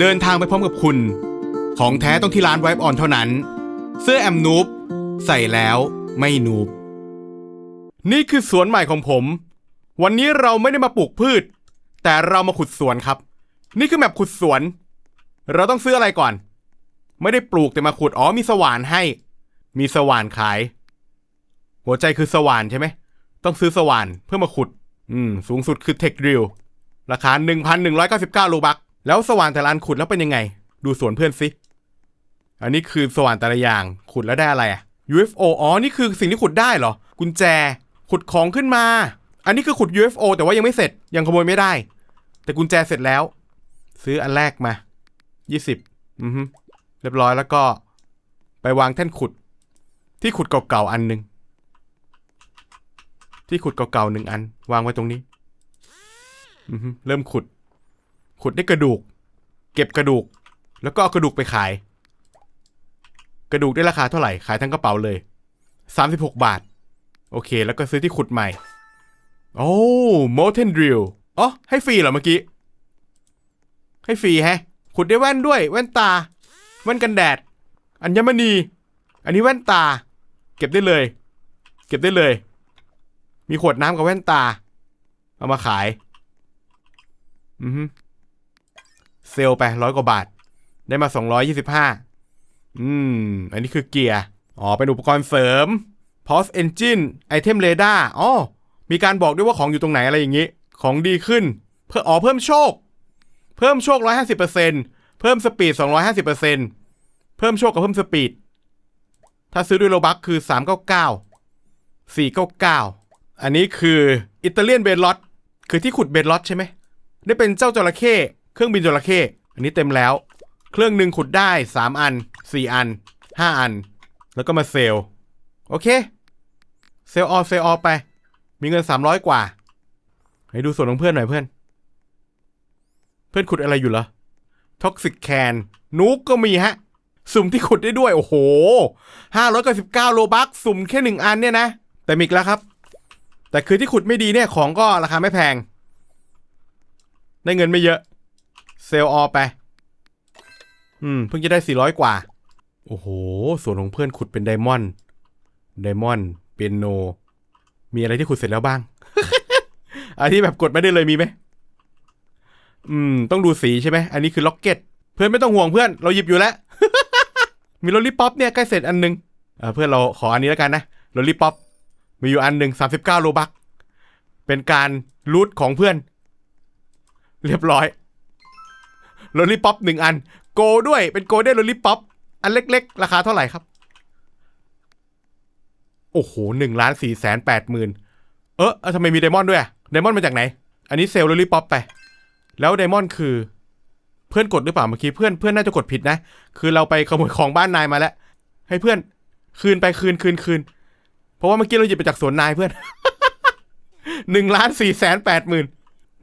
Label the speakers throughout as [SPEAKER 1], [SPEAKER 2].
[SPEAKER 1] เดินทางไปพร้อมกับคุณ ของแท้ต้องที่ร้านไวป์ออนเท่านั้น เสื้อแอมนูบใส่แล้วไม่นูบนี่คือสวนใหม่ของผม วันนี้เราไม่ได้มาปลูกพืช แต่เรามาขุดสวนครับ นี่คือแมปขุดสวน เราต้องซื้ออะไรก่อน ไม่ได้ปลูกแต่มาขุดอ๋อมีสว่านให้ มีสว่านขาย หัวใจคือสว่านใช่ไหมต้องซื้อสว่านเพื่อมาขุด อืม สูงสุดคือเทคดิลราคา 1,199 โลบัก แล้วสว่านแต่ละอันขุดแล้วเป็นยังไง ดูสวนเพื่อนสิ อันนี้คือสว่านแต่ละอย่างขุดแล้วได้อะไรอะ UFO อ๋อ นี่คือสิ่งที่ขุดได้เหรอ กุญแจ ขุดของขึ้นมา อันนี้คือขุด UFO แต่ว่ายังไม่เสร็จ ยังขโมยไม่ได้ แต่กุญแจเสร็จแล้ว ซื้ออันแรกมา 20 อือฮึเรียบร้อยแล้วก็ ไปวางแท่นขุด ที่ขุดเก่าๆอันหนึ่ง ที่ขุดเก่าๆหนึ่งอัน วางไว้ตรงนี้ อือฮึเริ่มขุด ขุดได้กระดูก เก็บกระดูก แล้วก็เอากระดูกไปขาย กระดูกได้ราคาเท่าไหร่ ขายทั้งกระเป๋าเลย 36 บาท โอเค แล้วก็ซื้อที่ขุดใหม่ โอ้ molten drill อ๋อ ให้ฟรีเหรอเมื่อกี้ ให้ฟรีแฮะ ขุดได้แว่นด้วย แว่นตา แว่นกันแดด อัญมณี อันนี้แว่นตา เก็บได้เลย เก็บได้เลย มีขวดน้ำกับแว่นตา เอามาขาย อือ เซลไปร้อยกว่าบาท ได้มาสองร้อยยี่สิบห้าอืม อันนี้คือเกียร์ อ๋อ เป็นอุปกรณ์เสริม pause engine item radar อ๋อ มีการบอกด้วยว่าของอยู่ตรงไหนอะไรอย่างนี้ ของดีขึ้น เพื่ออ๋อเพิ่มโชค เพิ่มโชคร้อยห้าสิบเปอร์เซ็นเพิ่มสปีดสองร้อยห้าสิบเปอร์เซ็นเพิ่มโชคกับเพิ่มสปีด ถ้าซื้อด้วยโลบัคคือสามเก้าเก้าสี่เก้าเก้าอันนี้คืออิตาเลียนเบลลอตคือที่ขุดเบลลอตใช่ไหม ได้เป็นเจ้าจระเข้ เครื่องบินจระเข้อันนี้เต็มแล้ว เครื่องหนึ่งขุดได้ 3 อัน 4 อัน 5 อัน แล้วก็มาเซลล์โอเค เซลล์ออเซลล์ออไป มีเงิน 300 กว่า ให้ดูส่วนของเพื่อนหน่อยเพื่อน เพื่อนขุดอะไรอยู่เหรอท็อกซิกแคนนูกก็มีฮะ สุ่มที่ขุดได้ด้วย โอ้โห599โลบักสุ่มแค่หนึ่งอันเนี่ยนะ แต่มีอีกแล้วครับ แต่คือที่ขุดไม่ดีเนี่ยของก็ราคาไม่แพง ได้เงินไม่เยอะ เซลล์ออไป อืม เพิ่งจะได้ 400 กว่า โอ้โห ส่วนของเพื่อนขุดเป็นไดมอนด์ ไดมอนด์ เปียโน มีอะไรที่ขุดเสร็จแล้วบ้าง อันที่แบบกดไม่ได้เลยมีไหม อืม ต้องดูสีใช่ไหม อันนี้คือล็อกเก็ต เพื่อนไม่ต้องห่วงเพื่อน เราหยิบอยู่แล้ว มีโรลลี่ป๊อปเนี่ยใกล้เสร็จอันหนึงเออเพื่อนเราขออันนี้แล้วกันนะ โรลลี่ป๊อป มีอยู่อันหนึ่งสามสิบเก้าโลบัก เป็นการรูทของเพื่อน เรียบร้อย โรลลี่ป๊อปหนึ่งอัน โกด้วยเป็นโกได้โรลลี่ป๊อปอันเล็กๆ ราคาเท่าไหร่ครับ โอ้โหหนึ่งล้านสี่แสนแปดหมื่นเออทำไมมีไดมอนด์ด้วยอะไดมอนด์มาจากไหน อันนี้เซลล์โรลลี่ป๊อปไป แล้วไดมอนด์คือ เพื่อนกดหรือเปล่าเมื่อกี้เพื่อนเพื่อนน่าจะกดผิดนะ คือเราไปขโมยของบ้านนายมาแล้ว ให้เพื่อนคืนไปคืนคืนคืนเพราะว่าเมื่อกี้เราหยิบไปจากสวนนายเพื่อนหนึ่งล้านสี่แสนแปดหมื่น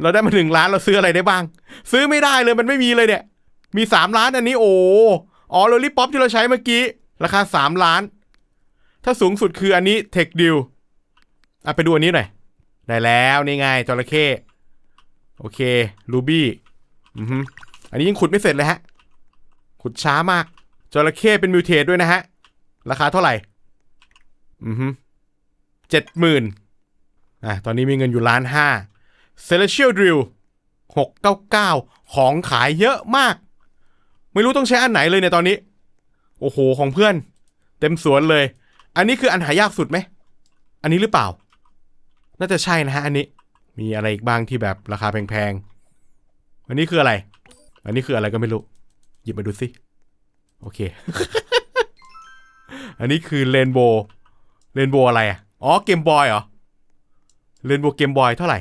[SPEAKER 1] เราได้มาหนึ่งล้านเราซื้ออะไรได้บ้าง ซื้อไม่ได้เลยมันไม่มีเลยเนี่ย มีสามล้านอันนี้โอ้อ๋อโรลลี่ป๊อปที่เราใช้เมื่อกี้ ราคาสามล้าน ถ้าสูงสุดคืออันนี้เทคดิวอะไปดูอันนี้หน่อย ได้แล้วนี่ไงจระเข้โอเครูบี้อือฮึอันนี้ยังขุดไม่เสร็จเลยฮะ ขุดช้ามากจระเข้เป็นมิวเทสด้วยนะฮะ ราคาเท่าไหร่ อือฮึเจ็ดหมื่นอะตอนนี้มีเงินอยู่ล้านห้า เซเลเชียลดริลหกเก้าเก้าของขายเยอะมาก ไม่รู้ต้องใช้อันไหนเลยเนี่ยตอนนี้ โอ้โห ของเพื่อน เต็มสวนเลย อันนี้คืออันหายากสุดไหม อันนี้หรือเปล่า น่าจะใช่นะฮะ อันนี้ มีอะไรอีกบ้างที่แบบราคาแพงๆ อันนี้คืออะไร อันนี้คืออะไรก็ไม่รู้ หยิบมาดูสิ โอเค อันนี้คือเรนโบว์เรนโบว์อะไรอะ อ๋อ เกมบอยเหรอ เรนโบว์เกมบอยเท่าไหร่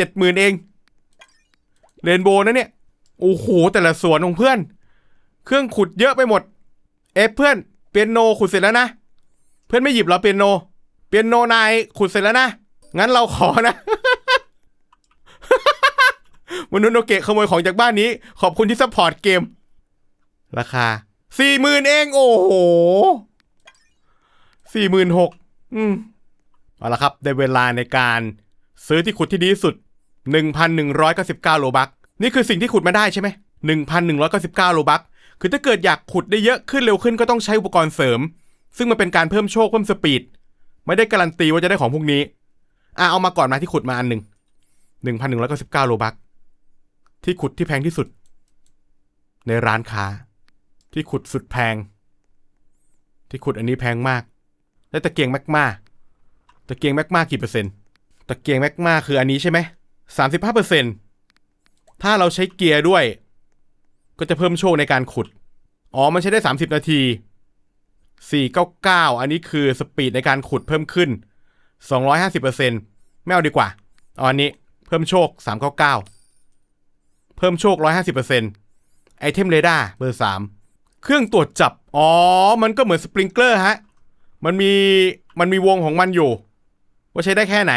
[SPEAKER 1] จ็ดหมื่นเองเรนโบว์นะเนี่ย โอ้โห แต่ละส่วนของเพื่อน เครื่องขุดเยอะไปหมด เอะเพื่อนเปียโนขุดเสร็จแล้วนะ เพื่อนไม่หยิบเหรอเปียโน เปียโนนายขุดเสร็จแล้วนะ งั้นเราขอนะมนุษย์โนเกะขโมยของจากบ้านนี้ ขอบคุณที่ซัพพอร์ตเกม ราคาสี่หมื่นเอง โอ้โหสี่หมื่นหกอืมเอาละครับ ได้เวลาในการซื้อที่ขุดที่ดีที่สุด 1,199 โลบักนี่คือสิ่งที่ขุดมาได้ใช่ไหม1,199 โลบักคือถ้าเกิดอยากขุดได้เยอะขึ้นเร็วขึ้นก็ต้องใช้อุปกรณ์เสริม ซึ่งมันเป็นการเพิ่มโชคเพิ่มสปีด ไม่ได้การันตีว่าจะได้ของพวกนี้อะเอามาก่อนมาที่ขุดมาอันหนึ่ง1,199 โลบักที่ขุดที่แพงที่สุด ในร้านค้า ที่ขุดสุดแพง ที่ขุดอันนี้แพงมากและตะเกียงแมกมาตะเกียงแมกมากี่เปอร์เซ็นต์ตะเกียงแมกมาคืออันนี้ใช่ไหม สามสิบห้าเปอร์เซ็นต์ถ้าเราใช้เกียร์ด้วย ก็จะเพิ่มโชคในการขุด อ๋อ มันใช้ได้สามสิบนาทีสี่เก้าเก้าอันนี้คือสปีดในการขุดเพิ่มขึ้นสองร้อยห้าสิบเปอร์เซ็นต์ไม่เอาดีกว่าเอาอันนี้เพิ่มโชคสามเก้าเก้าเพิ่มโชคร้อยห้าสิบเปอร์เซ็นต์ไอเทมเรดาร์เบอร์สามเครื่องตรวจจับ อ๋อ มันก็เหมือนสปริงเกอร์ฮะ มันมี มันมีวงของมันอยู่ ว่าใช้ได้แค่ไหน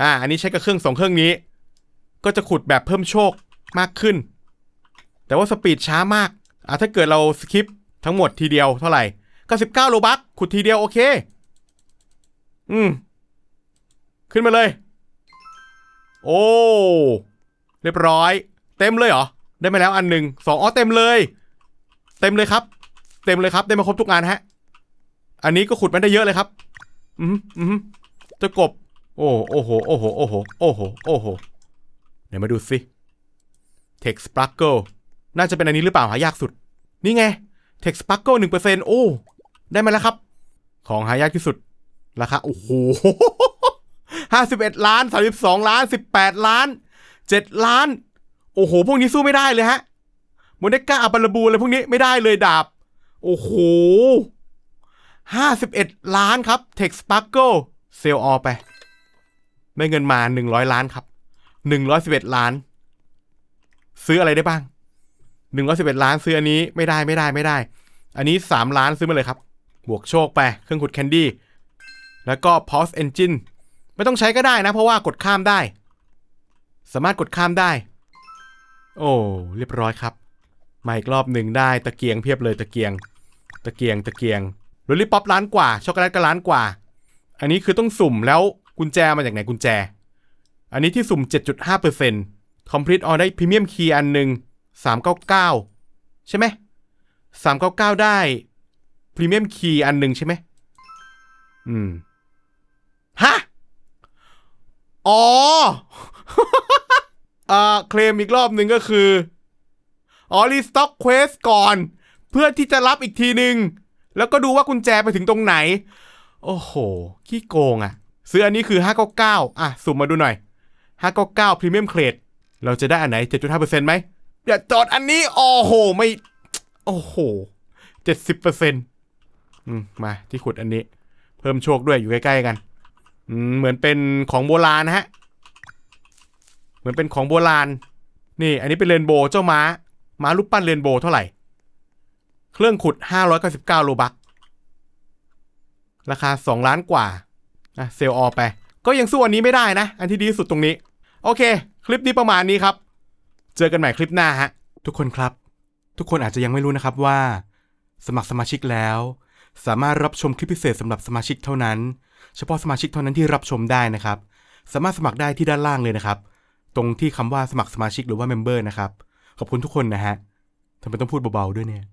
[SPEAKER 1] อ่า อันนี้ใช้กับเครื่องสองเครื่องนี้ ก็จะขุดแบบเพิ่มโชคมากขึ้น แต่ว่าสปีดช้ามาก อ่าถ้าเกิดเราสคิปทั้งหมดทีเดียวเท่าไหร่ก็สิบเก้าโลบักขุดทีเดียวโอเค อืม ขึ้นมาเลย โอ้ เรียบร้อย เต็มเลยเหรอ ได้มาแล้วอันหนึ่งสองอ๋อเต็มเลย เต็มเลยครับ เต็มเลยครับ ได้มาครบทุกงานฮะ อันนี้ก็ขุดมันได้เยอะเลยครับ อืมอืมจะกบ โอ้โอ้โหโอ้โหโอ้โหโอ้โหโอ้โหเดี๋ยวมาดูสิ Text Sparkle น่าจะเป็นอันนี้หรือเปล่าหายากสุด นี่ไง Text Sparkle หนึ่งเปอร์เซ็นต์โอ้ ได้มาแล้วครับ ของหายากที่สุด ราคา โอ้โหห้าสิบเอ็ดล้านสามสิบสองล้านสิบแปดล้านเจ็ดล้าน โอ้โห พวกนี้สู้ไม่ได้เลยฮะโมเดก้าอัปลบูอะไรพวกนี้ไม่ได้เลยดาบ โอ้โหห้าสิบเอ็ดล้านครับ Tex Sparkle เซลออไป ได้เงินมาหนึ่งร้อยล้านครับหนึ่งร้อยสิบเอ็ดล้าน ซื้ออะไรได้บ้างหนึ่งร้อยสิบเอ็ดล้านซื้ออันนี้ไม่ได้ไม่ได้ไม่ได้ อันนี้สามล้านซื้อมาเลยครับ บวกโชคไปเครื่องขุดแคนดี้แล้วก็ Pause Engine ไม่ต้องใช้ก็ได้นะ เพราะว่ากดข้ามได้ สามารถกดข้ามได้ โอ้เรียบร้อยครับมาอีกรอบหนึ่งได้ตะเกียงเพียบเลยตะเกียง ตะเกียงตะเกียงโรลลี่ป๊อปล้านกว่าช็อกโกแลตก็ล้านกว่า อันนี้คือต้องสุ่มแล้ว กุญแจมาจากไหนกุญแจ อันนี้ที่สุ่ม 7.5% Complete All ได้พรีเมียมคีย์อันหนึ่ง399 ใช่ไหม399 ได้พรีเมียมคีย์อันหนึ่งใช่ไหมอืม ฮะ อ๋ออ่าเคลมอีกรอบหนึ่งก็คือ อ๋อ รีสต็อกเควสก่อน เพื่อที่จะรับอีกทีหนึ่ง แล้วก็ดูว่ากุญแจไปถึงตรงไหน โอ้โห ขี้โกงอะ ซื้ออันนี้คือ 599อะสุ่มมาดูหน่อย 599 Premium Crate เราจะได้อันไหน 7.5%ไหมอย่าจอดอันนี้ โอ้โห ไม่ โอ้โห 70%อืม มาที่ขุดอันนี้ เพิ่มโชคด้วยอยู่ใกล้ๆกัน อืม เหมือนเป็นของโบราณนะฮะ เหมือนเป็นของโบราณ นี่ อันนี้เป็นเรนโบว์เจ้าม้า ม้ารูปปั้นเรนโบว์เท่าไหร่ เครื่องขุด 599โลบัก ราคา 2 ล้านกว่า นะเซลล์ออไป ก็ยังสู้อันนี้ไม่ได้นะ อันที่ดีสุดตรงนี้ โอเค คลิปนี้ประมาณนี้ครับ เจอกันใหม่คลิปหน้าฮะ ทุกคนครับ ทุกคนอาจจะยังไม่รู้นะครับว่า สมัครสมาชิกแล้ว สามารถรับชมคลิปพิเศษสำหรับสมาชิกเท่านั้น เฉพาะสมาชิกเท่านั้นที่รับชมได้นะครับ สามารถสมัครได้ที่ด้านล่างเลยนะครับ ตรงที่คำว่าสมัครสมาชิกหรือว่าเมมเบอร์นะครับ ขอบคุณทุกคนนะฮะทำไมต้องพูดเบาๆด้วยเนี่ย